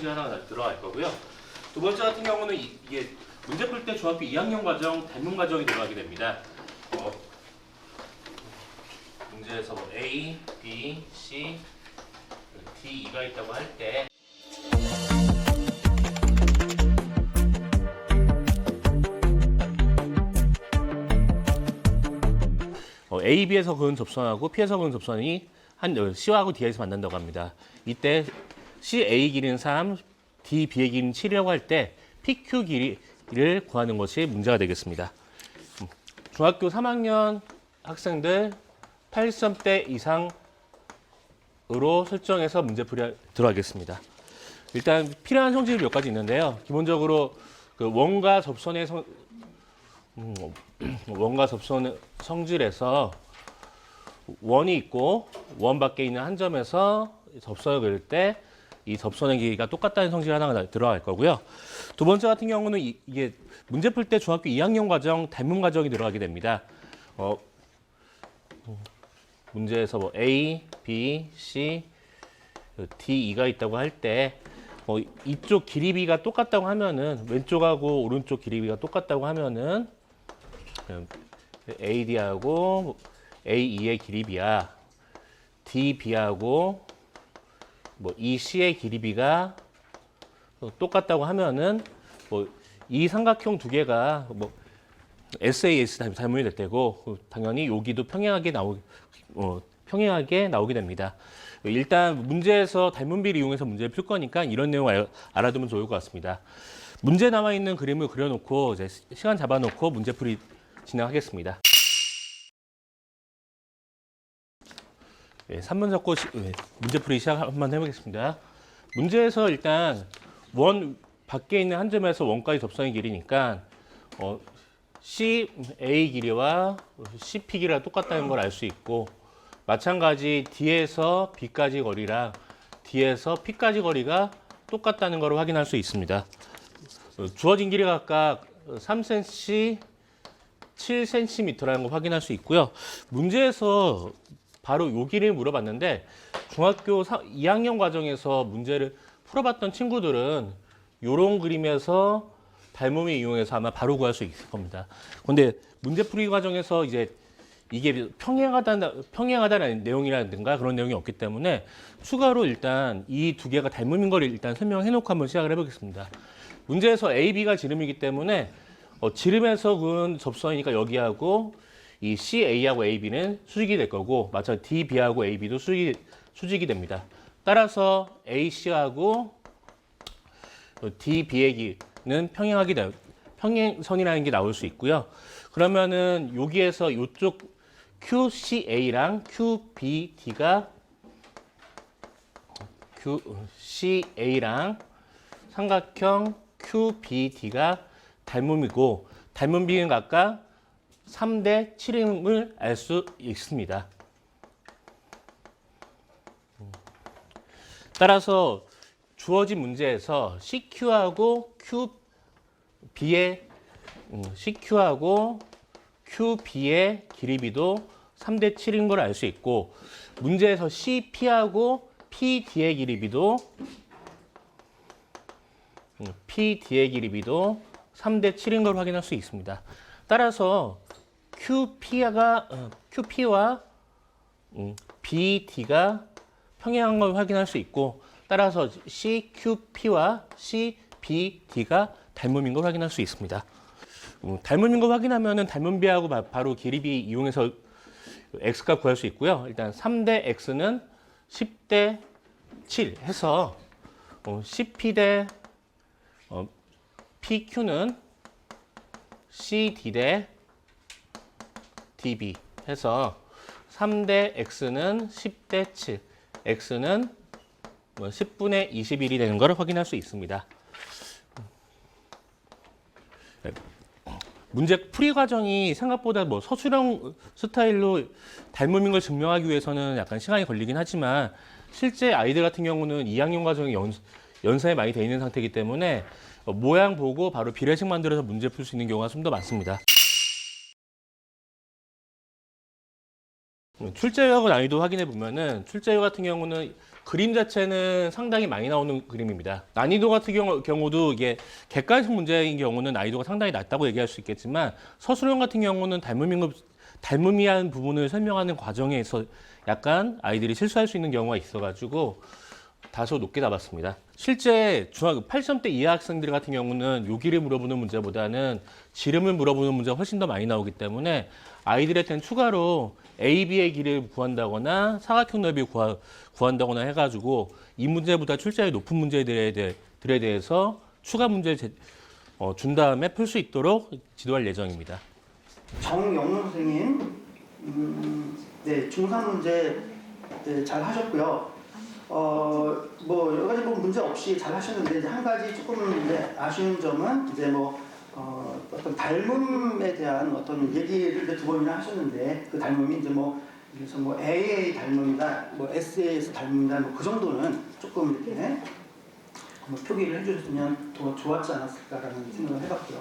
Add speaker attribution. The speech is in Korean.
Speaker 1: 성질 하나가 들어갈 거고요. 두 번째 같은 경우는 이, 게 문제 풀 때 중학교 2학년 과정 단문 과정이 들어가게 됩니다. 어, 문제에서 뭐 A, B, C, D, E가 있다고 할 때 어, A, B에서 그은 접선하고 P에서 그은 접선이 한 어, C하고 D에서 만난다고 합니다. 이때 C A 길이는 3, D B의 길이는 7이라고 할 때 PQ 길이를 구하는 것이 문제가 되겠습니다. 음, 중학교 3학년 학생들 8점대 이상으로 설정해서 문제 풀이 들어가겠습니다. 일단 필요한 성질이 몇 가지 있는데요. 기본적으로 그 원과 접선의 성, 음, 원과 접선 성질에서 원이 있고 원 밖에 있는 한 점에서 접선을 그릴 때 이 접선의 길이가 똑같다는 성질 하나가 들어갈 거고요. 두 번째 같은 경우는 이, 게 문제 풀 때 중학교 2학년 과정 단문 과정이 들어가게 됩니다. 어, 문제에서 뭐 A, B, C, D, E가 있다고 할 때 뭐 이쪽 길이비가 똑같다고 하면은 왼쪽하고 오른쪽 길이비가 똑같다고 하면은 AD하고 AE의 길이비야 DB하고 뭐 EC의 길이비가 똑같다고 하면은 뭐 이 삼각형 두 개가 뭐 SAS 닮은이 될 때고 당연히 여기도 평행하게 나오 어, 평행하게 나오게 됩니다. 일단 문제에서 닮은 비를 이용해서 문제를 풀 거니까 이런 내용 을 알아두면 좋을 것 같습니다. 문제 남아 있는 그림을 그려놓고 시간 잡아놓고 문제풀이 진행하겠습니다. 예, 3분 잡고 시, 예, 문제풀이 시작 한번 해보겠습니다. 문제에서 일단 원 밖에 있는 한 점에서 원까지 접선의 길이니까 어, CA 길이와 CP 길이가 똑같다는 걸 알 수 있고 마찬가지 D에서 B까지 거리랑 D에서 P까지 거리가 똑같다는 걸 확인할 수 있습니다. 어, 주어진 길이가 각각 3cm, 7cm라는 걸 확인할 수 있고요. 문제에서 바로 요 길이를 물어봤는데 중학교 2학년 과정에서 문제를 풀어봤던 친구들은 요런 그림에서 닮음을 이용해서 아마 바로 구할 수 있을 겁니다. 근데 문제 풀이 과정에서 이제 이게 평행하다, 평행하다는 내용이라든가 그런 내용이 없기 때문에 추가로 일단 이 두 개가 닮음인 걸 일단 설명해 놓고 한번 시작을 해보겠습니다. 문제에서 A, B가 지름이기 때문에 어, 지름에서 그은 접선이니까 여기하고 이 CA하고 AB는 수직이 될 거고 마찬가지 DB하고 AB도 수직이, 수직이 됩니다. 따라서 AC하고 DB의 는 평행하게 나, 평행선이라는 게 나올 수 있고요. 그러면은 여기에서 이쪽 QCA랑 QBD가 QCA랑 삼각형 QBD가 닮음이고 닮은 비는 각각 3대 7임을 알 수 있습니다. 따라서 주어진 문제에서 CQ하고 QB의 음, CQ하고 QB의 길이비도 3대 7인 걸 알 수 있고 문제에서 CP하고 PD의 길이비도 음, PD의 길이비도 3대 7인 걸 확인할 수 있습니다. 따라서 QP가 어, QP와 음, BD가 평행한 걸 확인할 수 있고 따라서 CQP와 CBD가 닮음인 걸 확인할 수 있습니다. 음, 닮음인 걸 확인하면은 닮음비하고 바, 바로 길이비 이용해서 x값 구할 수 있고요. 일단 3대 x는 10대 7 해서 어, CP 대 어, PQ는 CD 대 DB 해서 3대 x는 10대 7, x는 뭐 10분의 21이 되는 것을 확인할 수 있습니다. 네. 문제 풀이 과정이 생각보다 뭐 서술형 스타일로 닮음인 걸 증명하기 위해서는 약간 시간이 걸리긴 하지만 실제 아이들 같은 경우는 2학년 과정이 연, 연산이 많이 돼 있는 상태이기 때문에 모양 보고 바로 비례식 만들어서 문제 풀 수 있는 경우가 좀 더 많습니다. 출제하고 난이도 확인해 보면은 출제요 같은 경우는 그림 자체는 상당히 많이 나오는 그림입니다. 난이도 같은 경우, 경우도 이게 객관식 문제인 경우는 난이도가 상당히 낮다고 얘기할 수 있겠지만 서술형 같은 경우는 닮음인 닮음이한 부분을 설명하는 과정에서 약간 아이들이 실수할 수 있는 경우가 있어가지고 다소 높게 잡았습니다. 실제 중학교 8점 대 이하 학생들 같은 경우는 요기를 물어보는 문제보다는 지름을 물어보는 문제가 훨씬 더 많이 나오기 때문에 아이들한테는 추가로 A, B의 길을 구한다거나 사각형 넓이 구하, 구한다거나 해가지고 이 문제보다 출제율이 높은 문제들에, 대, 들에 대해서 추가 문제를 제- 어, 준 다음에 풀 수 있도록 지도할 예정입니다.
Speaker 2: 정영훈 선생님, 음, 네 중상 문제 네, 잘 하셨고요. 어, 뭐 여러 가지 뭐 문제 없이 잘 하셨는데 이제 한 가지 조금 이제 아쉬운 점은 이제 뭐 어, 어떤 닮음에 대한 어떤 얘기를 이제 두 번이나 하셨는데 그 닮음이 이제 뭐 그래서 뭐 AA 닮음이다, 뭐 SA에서 닮음이다, 뭐 그 정도는 조금 이렇게 뭐 표기를 해주셨으면 더 좋았지 않았을까라는 생각을 해봤고요.